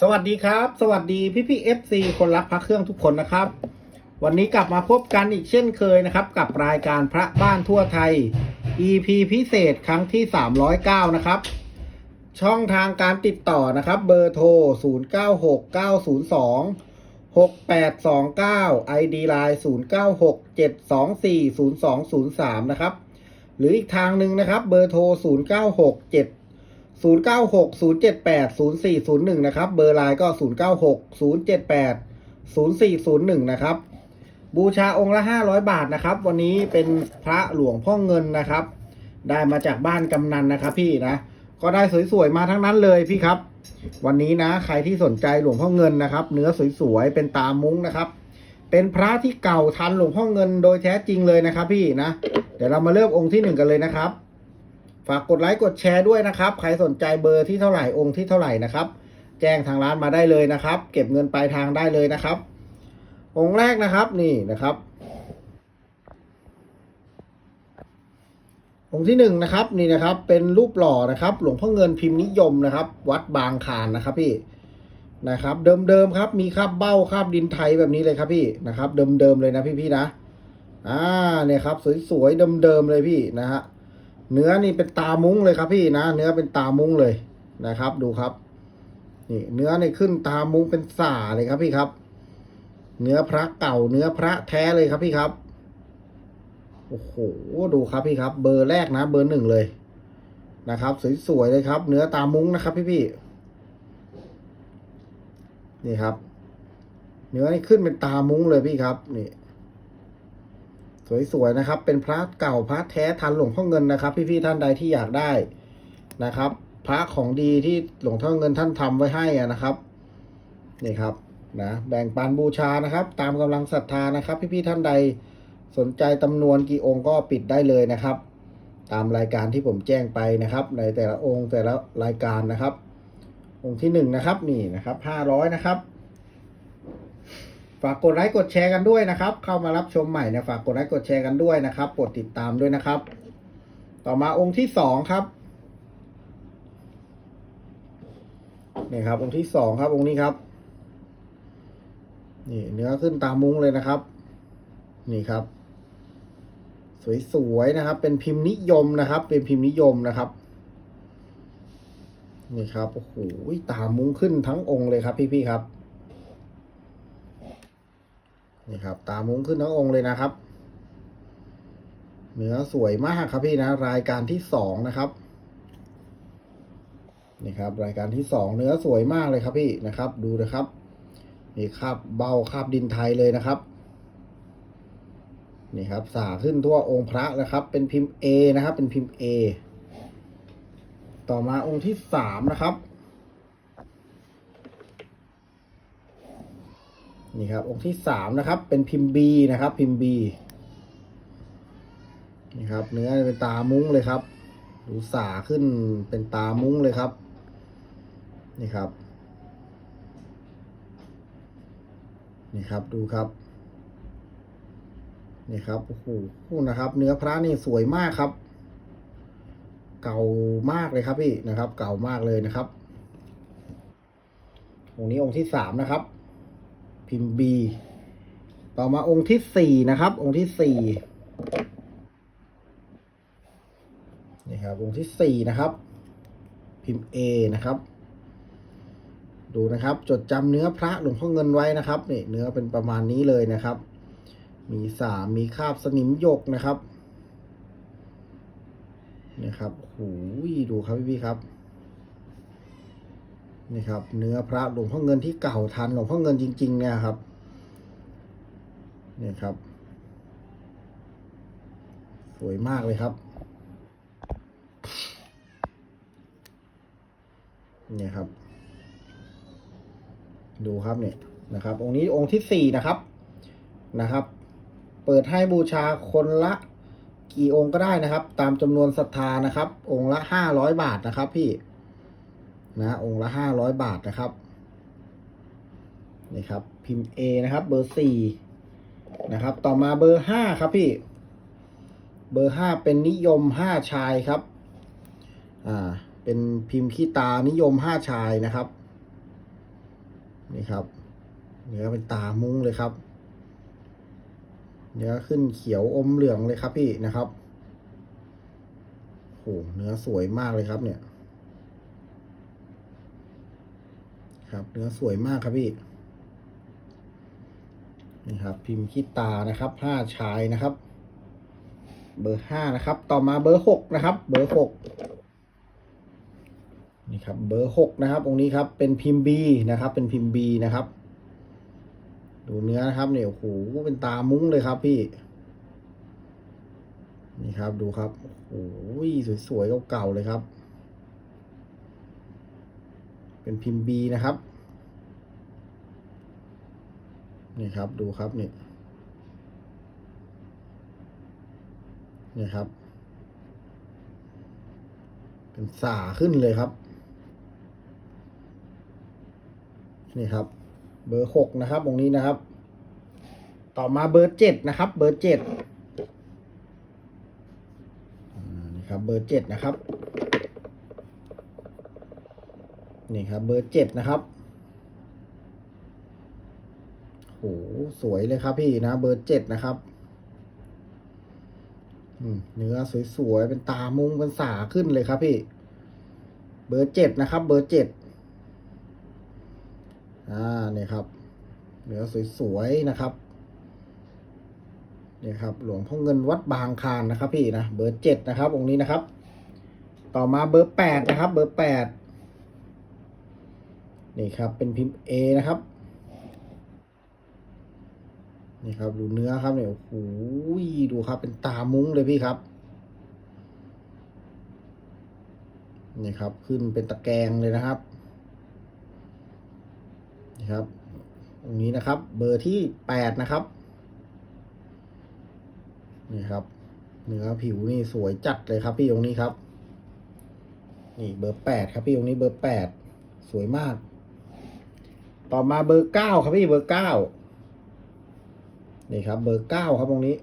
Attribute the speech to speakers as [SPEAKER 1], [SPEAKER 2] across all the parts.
[SPEAKER 1] สวัสดีครับ สวัสดีพี่พี่เอฟซีคนรักพระเครื่องทุกคนนะครับ วันนี้กลับมาพบกันอีกเช่นเคยนะครับ กับรายการพระบ้านทั่วไทย EP พิเศษครั้งที่ 309 นะครับ ช่องทางการติดต่อนะครับ เบอร์โทร 096902 6829 ID Line 0967240203 นะครับ หรืออีกทางหนึ่งนะครับ เบอร์โทร 0967 096 078 0401 นะครับ เบอร์ไลน์ก็ 096 078 0401 นะครับ บูชาองค์ละ 500 บาทนะครับ วันนี้เป็นพระหลวงพ่อเงินนะครับ ได้มาจากบ้านกำนันนะครับ พี่นะ ก็ได้สวยๆมาทั้งนั้นเลยพี่ครับ วันนี้นะ ใครที่สนใจหลวงพ่อเงินนะครับ เนื้อสวยๆ เป็นตามุ้งนะครับ เป็นพระที่เก่าทันหลวงพ่อเงินโดยแท้จริงเลยนะครับ พี่นะ เดี๋ยวเรามาเริ่มองค์ที่หนึ่งกันเลยนะครับ ฝากกดไลค์กดแชร์ด้วยนะครับ ใครสนใจเบอร์ที่เท่าไหร่องค์ที่เท่าไหร่นะครับ แจ้งทางร้านมาได้เลยนะครับ เก็บเงินปลายทางได้เลยนะครับ องค์แรกนะครับนี่นะครับ องค์ที่หนึ่งนะครับนี่นะครับ เป็นรูปหล่อนะครับ หลวงพ่อเงินพิมพ์นิยมนะครับ วัดบางคานนะครับพี่นะครับ เดิมๆครับ มีคราบเบ้าคราบดินไทยแบบนี้เลยครับพี่นะครับ เดิมๆเลยนะพี่ๆนะอ่าเนี่ยครับ สวยๆเดิมๆเลยพี่นะฮะ เนื้อนี่เป็นตามุ้งเลยครับพี่นะ เนื้อเป็นตามุ้งเลยนะครับ ดูครับ นี่ เนื้อนี่ขึ้นตามุ้งเป็นสาเลยครับพี่ครับ เนื้อพระเก่า เนื้อพระแท้เลยครับพี่ครับโอ้โหดูครับพี่ครับ เบอร์แรกนะ เบอร์หนึ่งเลยนะครับสวยๆเลยครับ เนื้อตามุ้งนะครับ พี่พี่นี่ครับ เนื้อนี่ขึ้นเป็นตามุ้งเลยพี่ครับ นี่ สวยๆนะครับ เป็นพระเก่าพระแท้ทันหลวงพ่อเงินนะครับ พี่ๆท่านใดที่อยากได้นะครับ พระของดีที่หลวงพ่อเงินท่านทำไว้ให้อะนะครับนี่ครับนะแบ่งปันบูชานะครับ ตามกำลังศรัทธานะครับ พี่ๆท่านใดสนใจจำนวนกี่องค์ก็ปิดได้เลยนะครับ ตามรายการที่ผมแจ้งไปนะครับ ในแต่ละองค์แต่ละรายการนะครับ องค์ที่หนึ่งนะครับนี่นะครับห้าร้อยนะครับ ฝากกดไลค์กดแชร์กันด้วยนะครับ เข้ามารับชมใหม่เนี่ยฝากกดไลค์กดแชร์กันด้วยนะครับกดติดตามด้วยนะครับ ต่อมาองค์ที่สองครับนี่ครับ องค์ที่สองครับ องค์นี้ครับ นี่เนื้อขึ้นตามมุ้งเลยนะครับ นี่ครับ สวยๆนะครับ เป็นพิมพ์นิยมนะครับ เป็นพิมพ์นิยมนะครับ นี่ครับโอ้โหตามมุ้งขึ้นทั้งองค์เลยครับ พี่ๆครับ นี่ครับ ตามุ้งขึ้นทั้งองค์เลยนะครับ เนื้อสวยมากครับพี่นะ รายการที่สองนะครับ นี่ครับ รายการที่สองเนื้อสวยมากเลยครับพี่นะครับ ดูนะครับนี่คราบเบาคาบดินไทยเลยนะครับนี่ครับสาขึ้นทั่วองค์พระนะครับ เป็นพิมพ์ A นะครับ เป็นพิมพ์ A ต่อมาองค์ที่สามนะครับ นี่ครับองค์ที่สามนะครับ เป็นพิมพ์ B นะครับ พิมพ์ B นี่ครับ เนื้อเป็นตามุ้งเลยครับดูสาขึ้นเป็นตามุ้งเลยครับ นี่ครับ นี่ครับดูครับนี่ครับโอ้โหนะครับ เนื้อพระนี่สวยมากครับ เก่ามากเลยครับพี่นะครับ เก่ามากเลยนะครับองค์นี้องค์ที่สามนะครับ พิมพ์ B ต่อมาองค์ที่สี่นะครับ องค์ที่สี่นี่ครับ องค์ที่สี่นะครับ พิมพ์ A นะครับ ดูนะครับ จดจำเนื้อพระหลวงพ่อเงินไว้นะครับนี่เนื้อเป็นประมาณนี้เลยนะครับ มีสามมีคาบสนิมหยกนะครับนี่ครับโอ้โหดูครับพี่ๆครับ นี่ครับ เนื้อพระหลวงพ่อเงินที่เก่าทันหลวงพ่อเงินจริง ๆ เนี่ยครับนี่ครับ สวยมากเลยครับเนี่ยครับ ดูครับเนี่ยนะครับ องค์นี้องค์ที่สี่นะครับนะครับ เปิดให้บูชาคนละกี่องค์ก็ได้นะครับ ตามจำนวนศรัทธานะครับ องค์ละห้าร้อยบาทนะครับพี่ นะองค์ละห้าร้อยบาทนะครับนี่ครับ พิมพ์ A นะครับ เบอร์สี่นะครับ ต่อมาเบอร์ห้าครับพี่ เบอร์ห้าเป็นนิยมห้าชายครับ อ่า เป็นพิมพ์ขี้ตานิยมห้าชายนะครับ นี่ครับเนื้อเป็นตามุ้งเลยครับ เนื้อขึ้นเขียวอมเหลืองเลยครับพี่นะครับโหเนื้อสวยมากเลยครับเนี่ย ครับ เนื้อสวยมากครับพี่นี่ครับ พิมพ์ขี้ตานะครับห้าชายนะครับ เบอร์ห้านะครับ ต่อมาเบอร์หกนะครับ เบอร์หกนี่ครับ เบอร์หกนะครับองค์นี้ครับเป็นพิมพ์บีนะครับ เป็นพิมพ์บีนะครับ ดูเนื้อนะครับเนี่ยโอ้โหเป็นตามุ้งเลยครับพี่นี่ครับดูครับโอ้โหสวยๆเก่าๆเลยครับ เป็นพิมพ์บีนะครับ นี่ครับดูครับนี่นี่ครับ เป็นสาขึ้นเลยครับ นี่ครับ เบอร์หกนะครับตรงนี้นะครับ ต่อมาเบอร์เจ็ดนะครับ เบอร์เจ็ดนี่ครับ เบอร์เจ็ดนะครับ นี่ครับเบอร์เจ็ดนะครับโหสวยเลยครับพี่นะ เบอร์เจ็ดนะครับเนื้อสวยๆเป็นตามุงเป็นสาขึ้นเลยครับพี่ เบอร์เจ็ดนะครับ เบอร์เจ็ดอ่าเนี่ยครับ เนื้อสวยๆนะครับเนี่ยครับ หลวงพ่อเงินวัดบางคานนะครับ พี่นะเบอร์เจ็ดนะครับองค์นี้นะครับ ต่อมาเบอร์แปดนะครับ เบอร์แปด นี่ครับเป็นพิมพ์ A นะครับนี่ครับดูเนื้อครับเนี่ยโอ้โหดูครับ เป็นตามุ้งเลยพี่ครับนี่ครับ ขึ้นเป็นตะแกรงเลยนะครับนี่ครับตรงนี้นะครับ เบอร์ที่แปดนะครับนี่ครับ เนื้อผิวนี่สวยจัดเลยครับ พี่ตรงนี้ครับ นี่เบอร์แปดครับ พี่ตรงนี้เบอร์แปดสวยมาก ต่อมาเบอร์เก้าครับพี่เบอร์เก้านี่ครับ เบอร์เก้าครับตรงนี้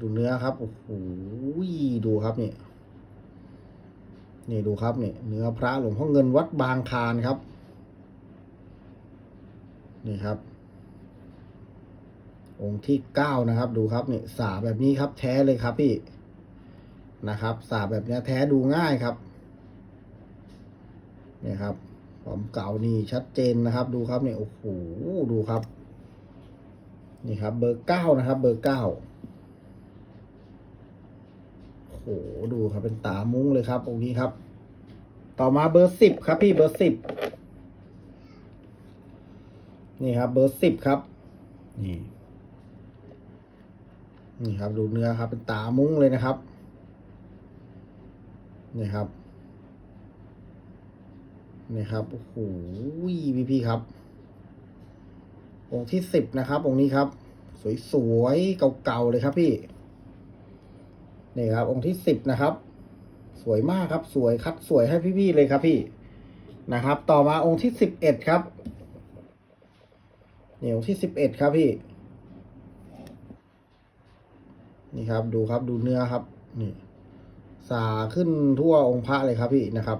[SPEAKER 1] ดูเนื้อครับโอ้โหดูครับนี่นี่ดูครับนี่เนื้อพระหลวงพ่อเงินวัดบางคานครับ นี่ครับ องค์ที่เก้านะครับ ดูครับนี่สาแบบนี้ครับ แท้เลยครับพี่นะครับ สาแบบนี้แท้ดูง่ายครับนี่ครับ ความเก่านี่ชัดเจนนะครับ ดูครับเนี่ยโอ้โหดูครับ นี่ครับ เบอร์เก้านะครับ เบอร์เก้าโอ้โหดูครับเป็นตามุ้งเลยครับองค์นี้ครับ ต่อมาเบอร์สิบครับ พี่เบอร์สิบนี่ครับ เบอร์สิบครับ นี่นี่ครับ ดูเนื้อครับ เป็นตามุ้งเลยนะครับ นี่ครับ นี่ครับโอ้โหพี่พี่ครับ องค์ที่สิบนะครับ องค์นี้ครับ สวยๆเก่าๆเลยครับพี่นี่ครับ องค์ที่สิบนะครับ สวยมากครับ สวยคัดสวยให้พี่ๆเลยครับพี่นะครับ ต่อมาองค์ที่สิบเอ็ดครับนี่องค์ที่สิบเอ็ดครับพี่ นี่ครับ ดูครับดูเนื้อครับ นี่ สาขึ้นทั่วองค์พระเลยครับพี่นะครับ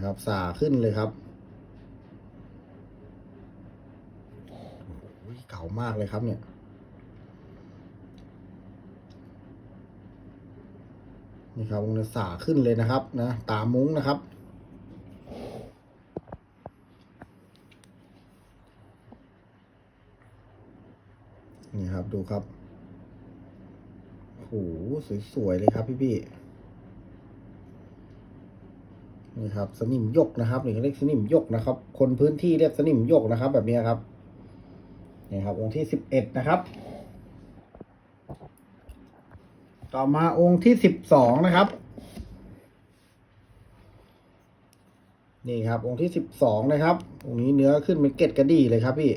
[SPEAKER 1] นี่ครับ สาขึ้นเลยครับเก่ามากเลยครับเนี่ยนี่ครับองนี้สาขึ้นเลยนะครับนะตามุ้งนะครับนี่ครับดูครับโหสวยๆเลยครับพี่พี่ๆ นี่ครับสนิมยกนะครับนี่เขาเรียกสนิมยกนะครับ คนพื้นที่เรียกสนิมยกนะครับ แบบนี้ครับนี่ครับ องค์ที่สิบเอ็ดนะครับ ต่อมาองค์ที่สิบสองนะครับ นี่ครับ องค์ที่สิบสองนะครับองค์นี้เนื้อขึ้นเป็นเกล็ดกระดี่เลยครับพี่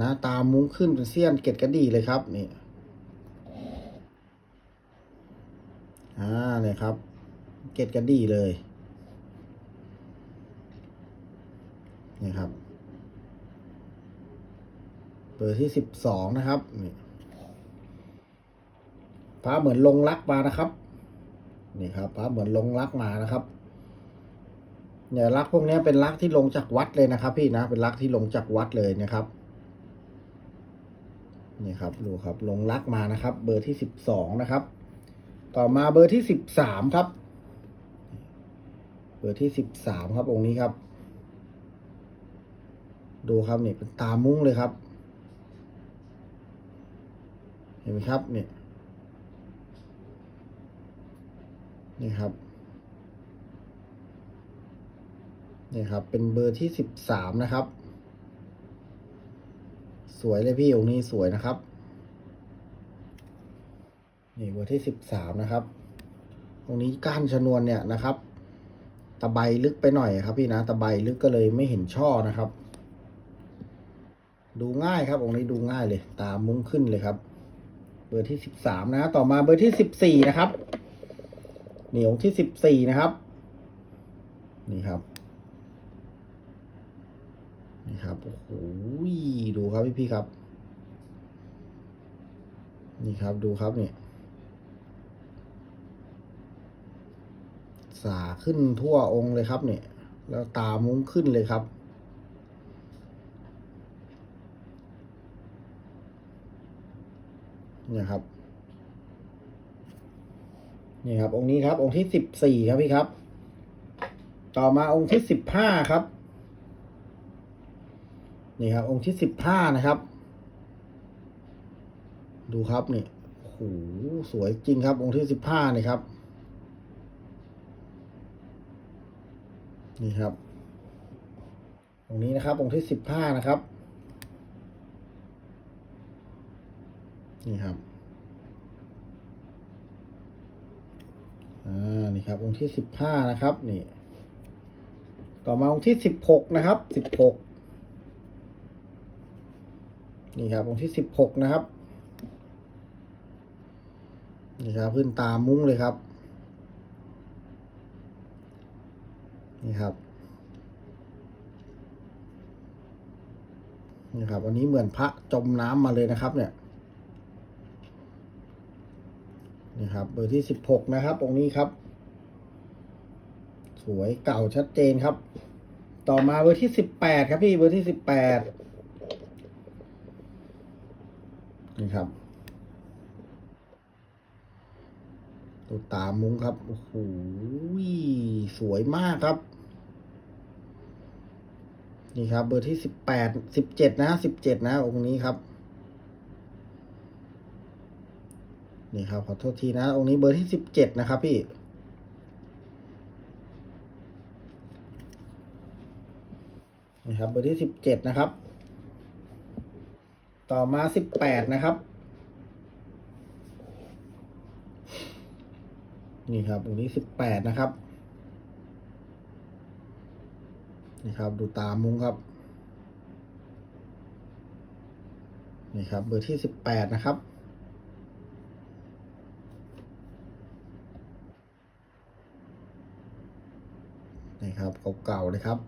[SPEAKER 1] นะตามมุ้งขึ้นเป็นเสี้ยนเกล็ดกระดี่เลยครับนี่อ่าเนี่ยครับ เกล็ดกระดี่เลยนี่ครับ เบอร์ที่สิบสองนะครับนี่พระเหมือนลงรักมานะครับ นี่ครับพระเหมือนลงรักมานะครับเนี่ยรักพวกนี้เป็นรักที่ลงจากวัดเลยนะครับ พี่นะเป็นรักที่ลงจากวัดเลยนะครับนี่ครับดูครับลงรักมานะครับ เบอร์ที่สิบสองนะครับ ต่อมาเบอร์ที่สิบสามครับ บอร์ที่สิบสามครับองค์นี้ครับ ดูครับนี่เป็นตามุ้งเลยครับ เห็นไหมครับเนี่ยนี่ครับนี่ครับ เป็นเบอร์ที่สิบสามนะครับ สวยเลยพี่องค์นี้สวยนะครับ นี่เบอร์ที่สิบสามนะครับตรงนี้ก้านชนวนเนี่ยนะครับ ตะไบลึกไปหน่อยครับพี่นะตะไบลึกก็เลยไม่เห็นช่อนะครับ ดูง่ายครับองค์นี้ดูง่ายเลย ตามมุ้งขึ้นเลยครับ เบอร์ที่สิบสามนะ ต่อมาเบอร์ที่สิบสี่นะครับนี่องค์ที่สิบสี่นะครับ นี่ครับนี่ครับโอ้โหดูครับพี่พี่ๆครับ นี่ครับดูครับเนี่ย สาขึ้นทั่วองค์เลยครับเนี่ย แล้วตามุ้งขึ้นเลยครับ เนี่ยครับ นี่ครับ องค์นี้ครับ องค์ที่สิบสี่ครับพี่ครับ ต่อมาองค์ที่สิบห้าครับ นี่ครับ องค์ที่สิบห้านะครับ ดูครับนี่โอ้โหสวยจริงครับ องค์ที่สิบห้านี่ครับ นี่ครับองนี้นะครับองค์ที่สิบห้านะครับ นี่ครับอ่านี่ครับองค์ที่สิบห้านะครับ นี่ ต่อมาองค์ที่สิบหกนะครับสิบหกนี่ครับองค์ที่สิบหกนะครับ นี่ครับขึ้นตามุ้งเลยครับ นี่ครับ นี่ครับอันนี้เหมือนพระจมน้ำมาเลยนะครับ เนี่ยนี่ครับเบอร์ที่สิบหกนะครับองค์นี้ครับ สวยเก่าชัดเจนครับ ต่อมาเบอร์ที่สิบแปดครับพี่เบอร์ที่สิบแปดนี่ครับตัวตามุ้งครับโอ้โหสวยมากครับ นี่ครับ เบอร์ที่สิบแปดสิบเจ็ดนะสิบเจ็ดนะองค์นี้ครับ นี่ครับขอโทษทีนะ องค์นี้เบอร์ที่สิบเจ็ดนะครับพี่นี่ครับเบอร์ที่สิบเจ็ดนะครับ ต่อมาสิบแปดนะครับ นี่ครับตรงนี้สิบแปดนะครับ นี่ครับ ดูตามมุ้งครับนี่ครับ เบอร์ที่สิบแปดนะครับ นี่ครับเก่าๆเลยครับ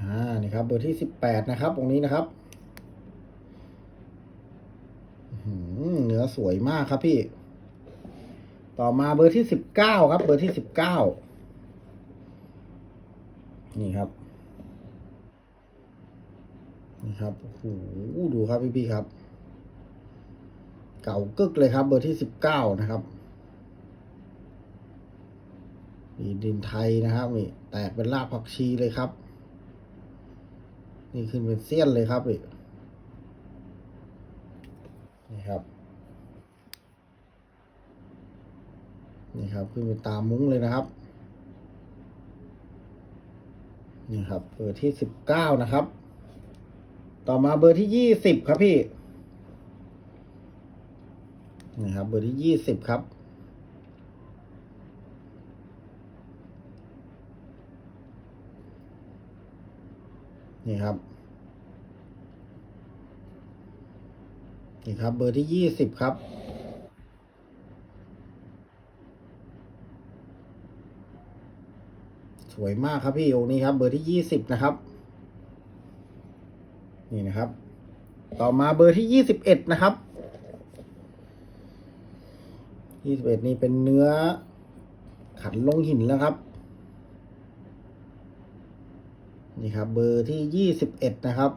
[SPEAKER 1] อ่านี่ครับ เบอร์ที่สิบแปดนะครับ ตรงนี้นะครับหือเนื้อสวยมากครับพี่ ต่อมาเบอร์ที่สิบเก้าครับ เบอร์ที่สิบเก้า นี่ครับ นี่ครับโอ้โหดูครับพี่พี่ๆครับ เก่ากึกเลยครับ เบอร์ที่สิบเก้านะครับนี่ดินไทยนะครับนี่แตกเป็นรากผักชีเลยครับ นี่ขึ้นเป็นเสี้ยนเลยครับนี่นี่ครับ นี่ครับขึ้นเป็นตามุ้งเลยนะครับ นี่ครับ เบอร์ที่สิบเก้านะครับ ต่อมาเบอร์ที่ยี่สิบครับพี่นี่ครับ เบอร์ที่ยี่สิบครับ นี่ครับนี่ครับ เบอร์ที่ยี่สิบครับ สวยมากครับพี่องค์นี้ครับ เบอร์ที่ยี่สิบนะครับ นี่นะครับ ต่อมาเบอร์ที่ยี่สิบเอ็ดนะครับยี่สิบเอ็ดนี่เป็นเนื้อขันลงหินแล้วครับ นี่ครับ เบอร์ที่ยี่สิบเอ็ดนะครับ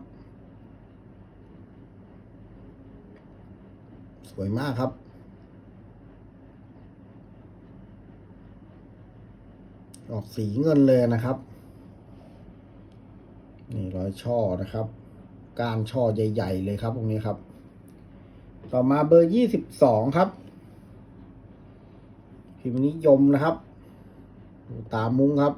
[SPEAKER 1] สวยมากครับ ออกสีเงินเลยนะครับ นี่รอยช่อนะครับก้านช่อใหญ่ๆเลยครับตรงนี้ครับ ต่อมาเบอร์ยี่สิบสองครับพิมพ์นิยมนะครับ ตามุ้งครับ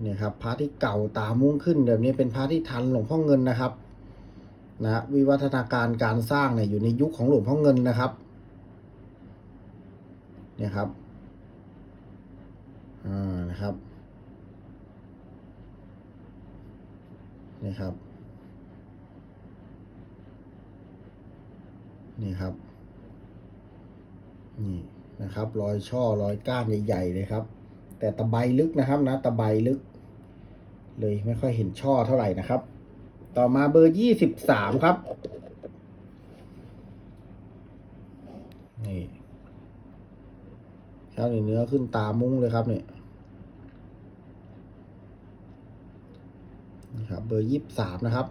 [SPEAKER 1] เนี่ยครับพระที่เก่าตามุ้งขึ้นแบบนี้เป็นพระที่ทันหลวงพ่อเงินนะครับนะวิวัฒนาการการสร้างเนี่ยอยู่ในยุคของหลวงพ่อเงินนะครับ เนี่ยครับ อ่านะครับนี่ครับ นี่ครับ นี่นะครับ รอยช่อรอยก้านใหญ่ๆเลยครับ แต่ตะไบลึกนะครับนะตะไบลึก เลยไม่ค่อยเห็นช่อเท่าไหร่นะครับ ต่อมาเบอร์ยี่สิบสามครับ นี่ครับนี่เนื้อขึ้นตามุ้งเลยครับเนี่ย นี่ครับ เบอร์ยี่สิบสามนะครับ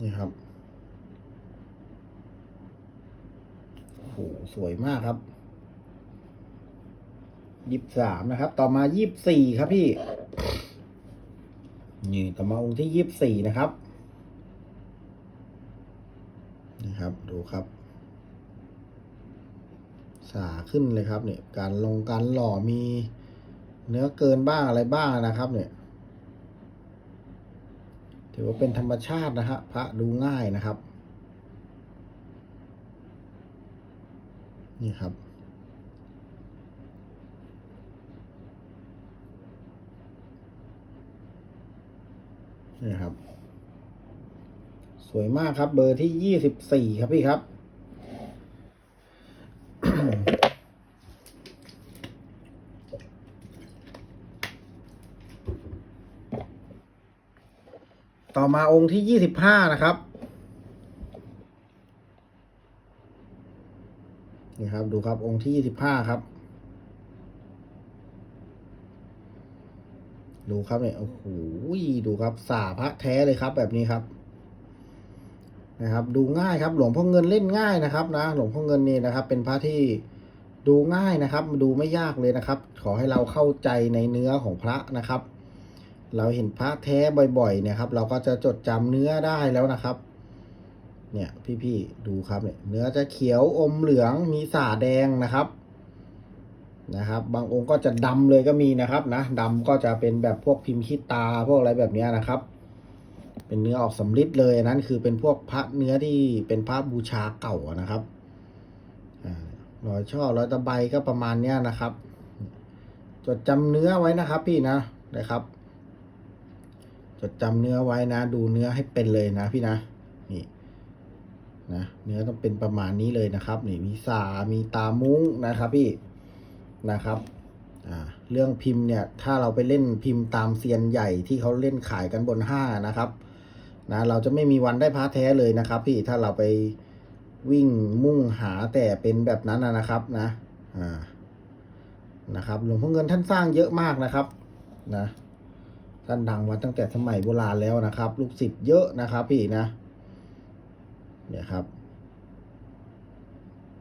[SPEAKER 1] นี่ครับโอ้โหสวยมากครับยี่สิบสามนะครับ ต่อมายี่สิบสี่ครับพี่ นี่ต่อมาองค์ที่ยี่สิบสี่นะครับ นี่ครับ ดูครับ สาขึ้นเลยครับเนี่ยการลงการหล่อมีเนื้อเกินบ้างอะไรบ้างนะครับ เนี่ย ถือว่าเป็นธรรมชาตินะฮะพระดูง่ายนะครับ นี่ครับนี่ครับ สวยมากครับ เบอร์ที่ยี่สิบสี่ครับพี่ครับ ต่อ มาองค์ที่ยี่สิบห้านะครับนี่ครับดูครับองค์ที่ยี่สิบห้าครับ ดูครับเนี่ยโอ้โหดูครับสาพระแท้เลยครับ แบบนี้ครับ นะครับ ดูง่ายครับ หลวงพ่อเงินเล่นง่ายนะครับ นะหลวงพ่อเงินนี่นะครับ เป็นพระที่ดูง่ายนะครับ ดูไม่ยากเลยนะครับ ขอให้เราเข้าใจในเนื้อของพระนะครับ เราเห็นพระแท้บ่อยๆเนี่ยครับ เราก็จะจดจำเนื้อได้แล้วนะครับ เนี่ยพี่ๆดูครับเนี่ยเนื้อจะเขียวอมเหลืองมีสาแดงนะครับนะครับ บางองค์ก็จะดำเลยก็มีนะครับนะดำก็จะเป็นแบบพวกพิมพ์ขี้ตาพวกอะไรแบบนี้นะครับ เป็นเนื้อออกสำริดเลยนั้นคือเป็นพวกพระเนื้อที่เป็นพระบูชาเก่านะครับรอยช่อรอยตะไบก็ประมาณเนี้ยนะครับ จดจำเนื้อไว้นะครับ พี่นะนะครับ ดจำเนื้อไว้นะ ดูเนื้อให้เป็นเลยนะพี่นะนี่นะเนื้อต้องเป็นประมาณนี้เลยนะครับ นี่มีสามีตามุ้งนะครับพี่นะครับอ่าเรื่องพิมพ์เนี่ย ถ้าเราไปเล่นพิมพ์ตามเซียนใหญ่ที่เขาเล่นขายกันบนห้านะครับนะเราจะไม่มีวันได้พระแท้เลยนะครับ พี่ถ้าเราไปวิ่งมุ่งหาแต่เป็นแบบนั้นนะนะครับนะอ่านะครับหลวงพ่อเงินท่านสร้างเยอะมากนะครับ นะ ท่านดังมาตั้งแต่สมัยโบราณแล้วนะครับ ลูกศิษย์เยอะนะครับพี่นะ เนี่ยครับ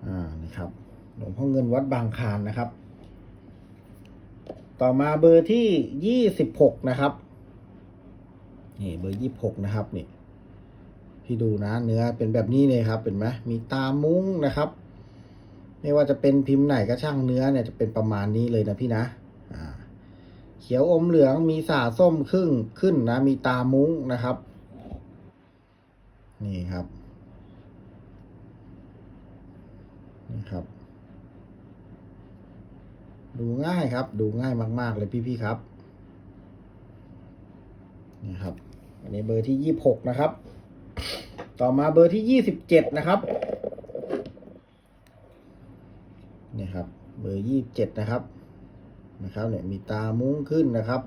[SPEAKER 1] อ่า นี่ครับ หลวงพ่อเงินวัดบางคานนะครับ ต่อมาเบอร์ที่ยี่สิบหกนะครับ นี่เบอร์ยี่สิบหกนะครับนี่ พี่ดูนะ เนื้อเป็นแบบนี้เลยครับ เป็นไหมมีตามุ้งนะครับ ไม่ว่าจะเป็นพิมพ์ไหนก็ช่างเนื้อเนี่ยจะเป็นประมาณนี้เลยนะพี่นะ อ่า เขียวอมเหลืองมีสาส้มครึ่งขึ้นนะ มีตามุ้งนะครับ นี่ครับนี่ครับ ดูง่ายครับ ดูง่ายมาก ๆ เลยพี่ ๆ ครับ นี่ครับ อันนี้เบอร์ที่ยี่สิบหกนะครับ ต่อมาเบอร์ที่ยี่สิบเจ็ดนะครับนี่ครับเเบอร์ยี่สิบเจ็ดนะครับ นะครับเนี่ยมีตามุ้งขึ้นนะครับ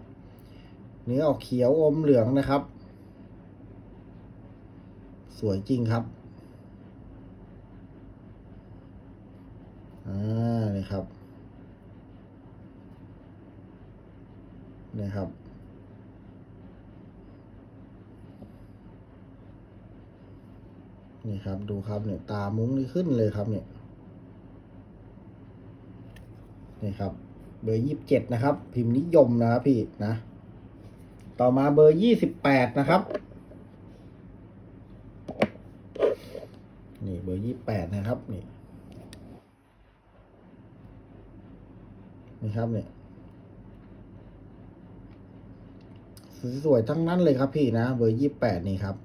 [SPEAKER 1] เนื้อออกเขียวอมเหลืองนะครับ สวยจริงครับอ่านี่ครับนี่ครับนี่ครับดูครับเนี่ยตามุ้งนี่ขึ้นเลยครับเนี่ยนี่ครับ เบอร์ยี่สิบเจ็ดนะครับ พิมพ์นิยมนะครับพี่นะ ต่อมาเบอร์ยี่สิบแปดนะครับ นี่เบอร์ยี่แปดนะครับนี่นี่ครับเนี่ยสวยๆทั้งนั้นเลยครับพี่นะ เบอร์ยี่แปดนี่ครับ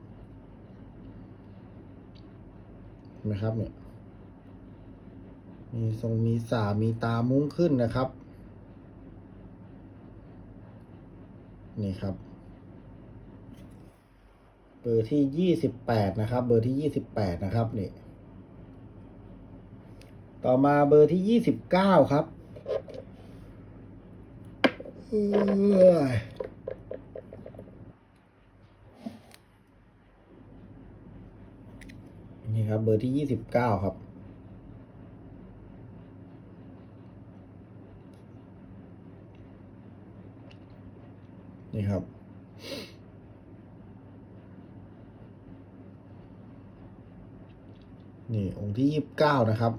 [SPEAKER 1] นะครับเนี่ยมีทรงมีสามีตามุ้งขึ้นนะครับ นี่ครับ เบอร์ที่ยี่สิบแปดนะครับ เบอร์ที่ยี่สิบแปดนะครับนี่ ต่อมาเบอร์ที่ยี่สิบเก้าครับนี่ครับ เบอร์ที่ยี่สิบเก้าครับ นี่ครับ นี่องค์ที่ยี่สิบเก้านะครับ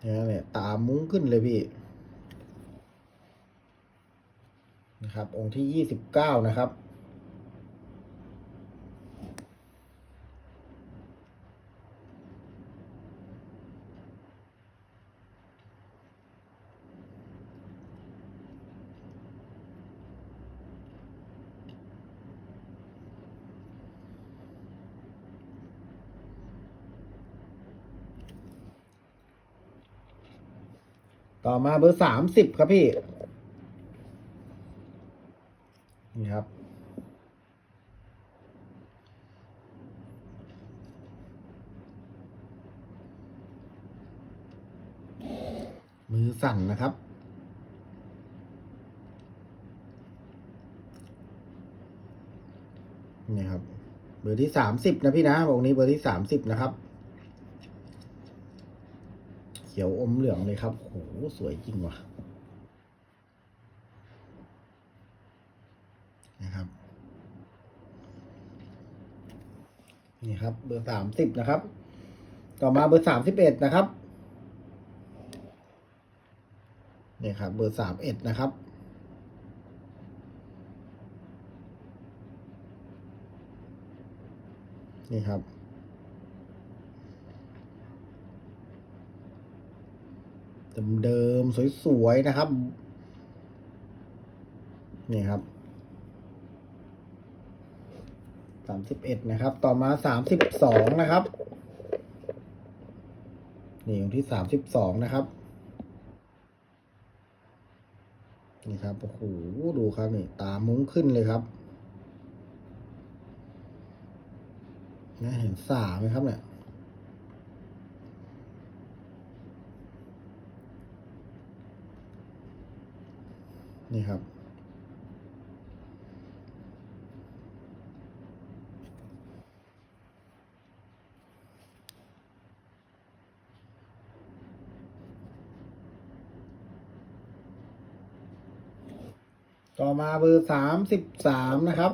[SPEAKER 1] เนี่ยตามุ้งขึ้นเลยพี่นะครับ องค์ที่ยี่สิบเก้านะครับ ต่อมาเบอร์สามสิบครับพี่ นี่ครับ มือสั่นนะครับนี่ครับ เบอร์ที่สามสิบนะพี่นะวงนี้เบอร์ที่สามสิบนะครับ ขียวอมเหลืองเลยครับโหสวยจริงว่ะนะครับนี่ครับ เบอร์สามสิบนะครับ ต่อมาเบอร์สามสิบเอ็ดนะครับนี่ครับ เบอร์สามเอ็ดนะครับนี่ครับ เดิมๆ สวยๆ นะครับ นี่ครับสามสิบเอ็ดนะครับ ต่อมาสามสิบสองนะครับ นี่องค์ที่สามสิบสองนะครับ นี่ครับ โอ้โห ดูครับนี่ ตามุ้งขึ้นเลยครับนะเห็นสาไหมครับเนี่ย นี่ครับ ต่อมาเบอร์สามสิบสามนะครับ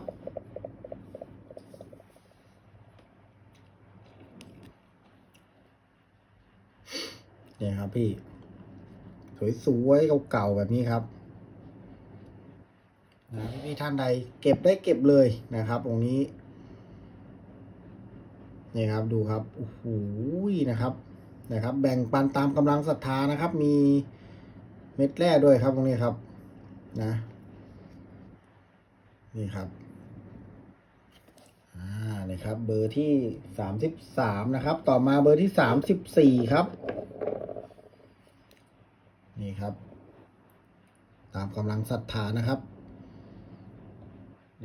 [SPEAKER 1] เนี่ยครับพี่ สวยๆเก่าๆแบบนี้ครับ ที่ท่านใดเก็บได้เก็บเลยนะครับตรงนี้นี่ครับดูครับโอ้โหนะครับนะครับ แบ่งปันตามกำลังศรัทธานะครับ มีเม็ดแร่ด้วยครับตรงนี้ครับนะ นี่ครับอ่านี่ครับ เบอร์ที่สามสิบสามนะครับ ต่อมาเบอร์ที่สามสิบสี่ครับ นี่ครับ ตามกำลังศรัทธานะครับ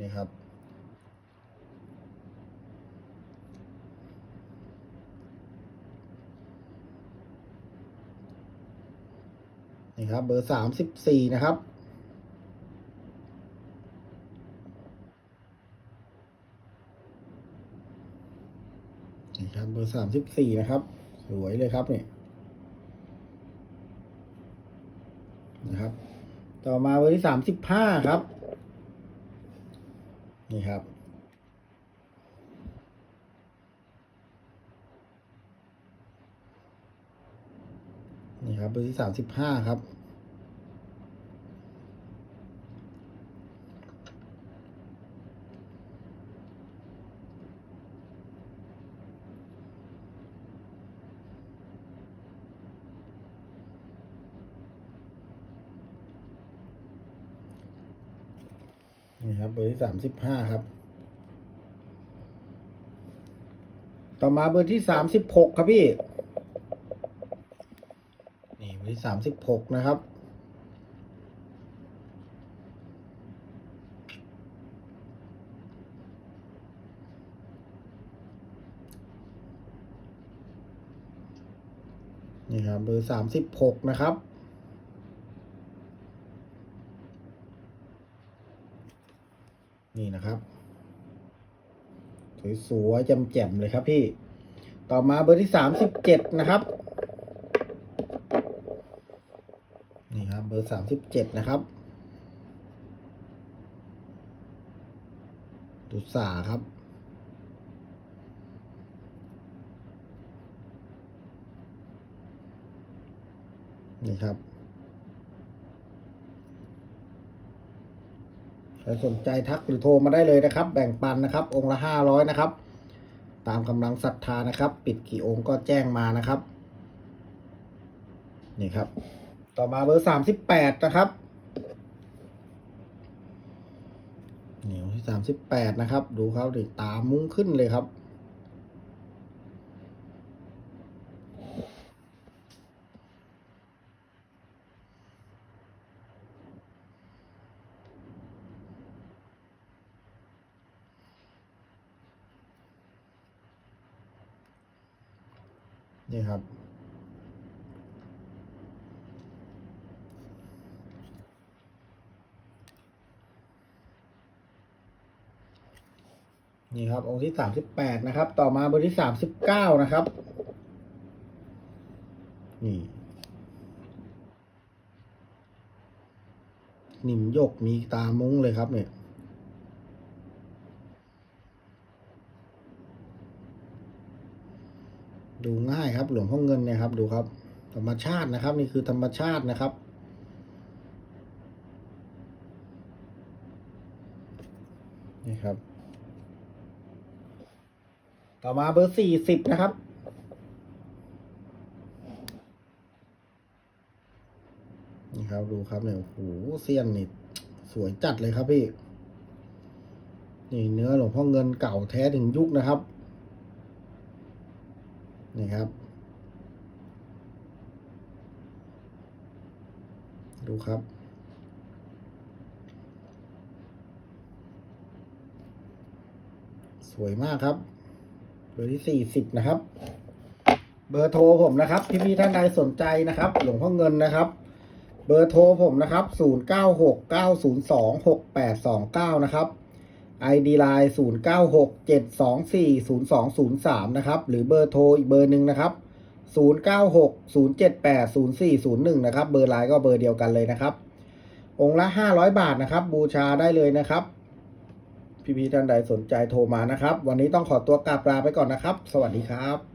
[SPEAKER 1] นี่ครับ นี่ครับ เบอร์สามสิบสี่นะครับนี่ครับ เบอร์สามสิบสี่นะครับ สวยเลยครับเนี่ยนะครับ ต่อมาเบอร์ที่สามสิบห้าครับ นี่ครับ นี่ครับเบอร์ที่สามสิบห้าครับ นี่ครับ เบอร์ที่สามสิบห้าครับ ต่อมาเบอร์ที่สามสิบหกครับพี่ นี่เบอร์ที่สามสิบหกนะครับ นี่ครับเบอร์สามสิบหกนะครับ นะครับสวยๆแจ่มๆเลยครับพี่ ต่อมาเบอร์ที่สามสิบเจ็ดนะครับ นี่ครับ เบอร์สามสิบเจ็ดนะครับดุษาครับ นี่ครับ ใคร สนใจทักหรือโทรมาได้เลยนะครับ แบ่งปันนะครับ องค์ละห้าร้อยนะครับ ตามกำลังศรัทธานะครับ ปิดกี่องค์ก็แจ้งมานะครับ นี่ครับ ต่อมาเบอร์สามสิบแปดนะครับเหนียวที่สามสิบแปดนะครับ ดูเขาดิตามุ้งขึ้นเลยครับ นี่ครับ นี่ครับ องค์ที่สามสิบแปดนะครับ ต่อมาบร์ที่สามสิบเก้านะครับ นี่หนิมยกมีตามุ้งเลยครับเนี่ย ดูง่ายครับ หลวงพ่อเงินเนี่ยครับ ดูครับ ธรรมชาตินะครับ นี่คือธรรมชาตินะครับ นี่ครับ ต่อมาเบอร์สี่สิบนะครับนี่ครับดูครับเนี่ยโอ้โหเสี้ยนนี่สวยจัดเลยครับพี่ นี่เนื้อหลวงพ่อเงินเก่าแท้ถึงยุคนะครับ นี่ครับ ดูครับสวยมากครับเบอร์ที่สี่สิบนะครับ เบอร์โทรผมนะครับพี่พี่ท่านใดสนใจนะครับ หลวงพ่อเงินนะครับ เบอร์โทรผมนะครับศูนย์เก้าหกเก้าศูนย์สองหกแปดสองเก้านะครับ ID Line 0 9 6 7 2 4 0 2 0 3 นะครับ หรือเบอร์โทรอีกเบอร์หนึ่งนะครับ 0 9 6 0 7 8 0 4 0 1 นะครับ เบอร์ไลน์ก็เบอร์เดียวกันเลยนะครับ องค์ละ 500 บาทนะครับ บูชาได้เลยนะครับ พี่ๆท่านใดสนใจโทรมานะครับ วันนี้ต้องขอตัวกราบลาไปก่อนนะครับ สวัสดีครับ